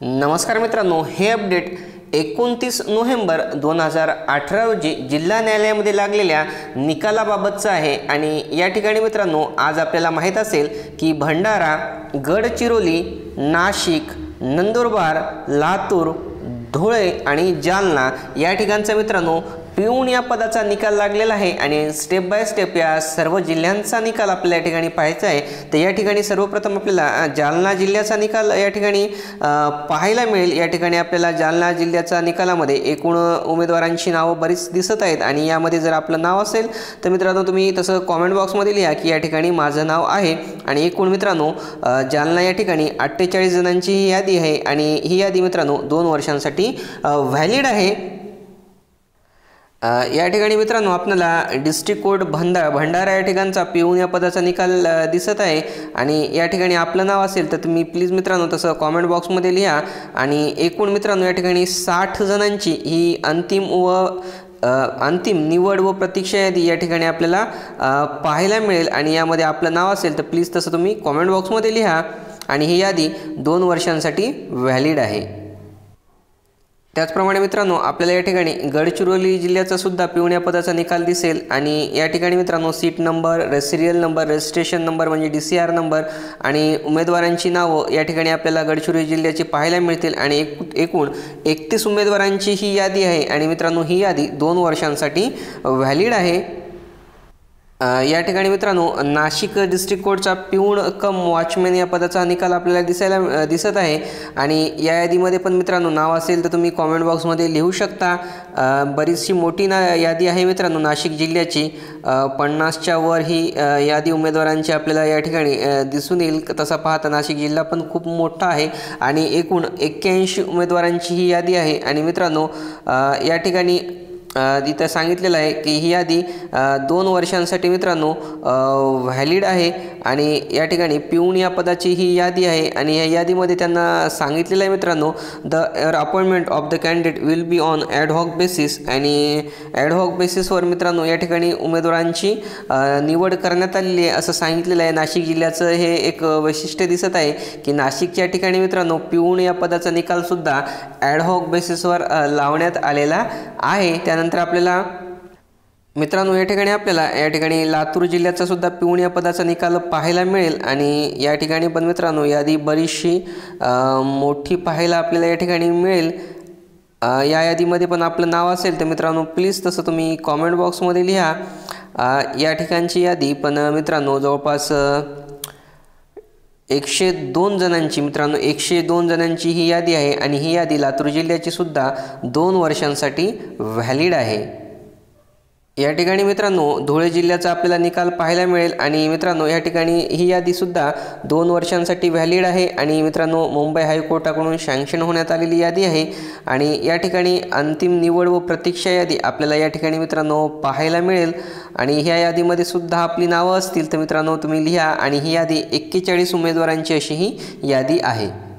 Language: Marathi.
नमस्कार मित्रांनो हे अपडेट एकोणतीस नोव्हेंबर दोन हजार अठरा रोजी जिल्हा न्यायालयामध्ये लागलेल्या निकालाबाबतचं आहे. आणि या ठिकाणी मित्रांनो आज आपल्याला माहीत असेल की भंडारा गडचिरोली नाशिक नंदुरबार लातूर धुळे आणि जालना या ठिकाणचा मित्रांनो पिऊन या पदाचा निकाल लागलेला आहे आणि स्टेप बाय स्टेप या सर्व जिल्ह्यांचा निकाल आपल्याला या ठिकाणी पाहायचा आहे. तर या ठिकाणी सर्वप्रथम आपल्याला जालना जिल्ह्याचा निकाल या ठिकाणी पाहायला मिळेल. या ठिकाणी आपल्याला जालना जिल्ह्याचा निकालामध्ये एकूण उमेदवारांची नावं बरीच दिसत आहेत आणि यामध्ये जर आपलं नाव असेल तर मित्रांनो तुम्ही तसं कॉमेंट बॉक्समध्ये लिहा की या ठिकाणी माझं नाव आहे. आणि एकूण मित्रांनो जालना या ठिकाणी अठ्ठेचाळीस जणांची ही यादी आहे आणि ही यादी मित्रांनो दोन वर्षांसाठी व्हॅलिड आहे. या ठिकाणी मित्रांनो आपल्याला डिस्ट्रिक्ट कोर्ट भंडारा भंडारा या ठिकाणचा पिऊन या पदाचा निकाल दिसत आहे. आणि या ठिकाणी आपलं नाव असेल तर तुम्ही प्लीज मित्रांनो तसं कॉमेंट बॉक्समध्ये लिहा. आणि एकूण मित्रांनो या ठिकाणी साठ जणांची ही अंतिम व अंतिम निवड व प्रतीक्षा यादी या ठिकाणी आपल्याला पाहायला मिळेल. आणि यामध्ये आपलं नाव असेल तर प्लीज तसं तुम्ही कॉमेंट बॉक्समध्ये लिहा. आणि ही यादी दोन वर्षांसाठी व्हॅलिड आहे. त्याचप्रमाणे मित्रांनो आपल्याला या ठिकाणी गडचिरोली जिल्ह्याचा सुद्धा पिवण्या पदाचा निकाल दिसेल आणि या ठिकाणी मित्रांनो seat number serial number registration number म्हणजे डी सी आर नंबर आणि उमेदवारांची नावं या ठिकाणी आपल्याला गडचिरोली जिल्ह्याची पाहायला मिळतील आणि एक एकूण एकतीस उमेदवारांची ही यादी आहे आणि मित्रांनो ही यादी दोन वर्षांसाठी व्हॅलिड आहे. या ठिकाणी मित्रांनो नाशिक डिस्ट्रिक्ट कोर्टचा पिऊण कम वॉचमॅन या पदाचा निकाल आपल्याला दिसायला दिसत आहे. आणि या यादीमध्ये पण मित्रांनो नाव असेल तर तुम्ही कॉमेंट बॉक्समध्ये लिहू शकता. बरीचशी मोठी ना यादी आहे मित्रांनो नाशिक जिल्ह्याची. पन्नासच्या वर ही यादी उमेदवारांची आपल्याला या ठिकाणी दिसून येईल. तसा पाहता नाशिक जिल्हा पण खूप मोठा आहे. आणि एकूण एक्क्याऐंशी उमेदवारांची ही यादी आहे. आणि मित्रांनो या ठिकाणी इथं सांगितलेलं आहे की ही यादी दोन वर्षांसाठी मित्रांनो व्हॅलिड आहे. आणि या ठिकाणी पिऊन या पदाची ही यादी आहे आणि या यादीमध्ये त्यांना सांगितलेलं आहे मित्रांनो the appointment of the candidate will be on ad hoc basis आणि ॲडहॉक बेसिसवर मित्रांनो या ठिकाणी उमेदवारांची निवड करण्यात आलेली आहे असं सांगितलेलं आहे. नाशिक जिल्ह्याचं हे एक वैशिष्ट्य दिसत आहे की नाशिकच्या ठिकाणी मित्रांनो पिऊन या पदाचा निकालसुद्धा ॲडहॉक बेसिसवर लावण्यात आलेला आहे. त्यानंतर आपल्याला मित्रांनो या ठिकाणी आपल्याला या ठिकाणी लातूर जिल्ह्याचा सुद्धा पिऊन या पदाचा निकाल पाहायला मिळेल आणि या ठिकाणी पण मित्रांनो यादी बरीचशी मोठी पाहायला आपल्याला या ठिकाणी मिळेल. या यादीमध्ये पण आपलं नाव असेल तर मित्रांनो प्लीज तसं तुम्ही कॉमेंट बॉक्समध्ये लिहा. या ठिकाणची यादी पण मित्रांनो जवळपास एकशे दोन जणांची मित्रांनो एकशे दोन जणांची ही यादी आहे आणि ही यादी लातूर जिल्ह्याची सुद्धा दोन वर्षांसाठी व्हॅलिड आहे. या ठिकाणी मित्रांनो धुळे जिल्ह्याचा आपल्याला निकाल पाहायला मिळेल आणि मित्रांनो या ठिकाणी ही यादीसुद्धा दोन वर्षांसाठी व्हॅलिड आहे आणि मित्रांनो मुंबई हायकोर्टाकडून सँक्शन होण्यात आलेली यादी आहे आणि या ठिकाणी अंतिम निवड व प्रतीक्षा यादी आपल्याला या ठिकाणी मित्रांनो पाहायला मिळेल आणि ह्या यादीमध्ये सुद्धा आपली नावं असतील तर मित्रांनो तुम्ही लिहा आणि ही यादी एक्केचाळीस उमेदवारांची अशी ही यादी आहे.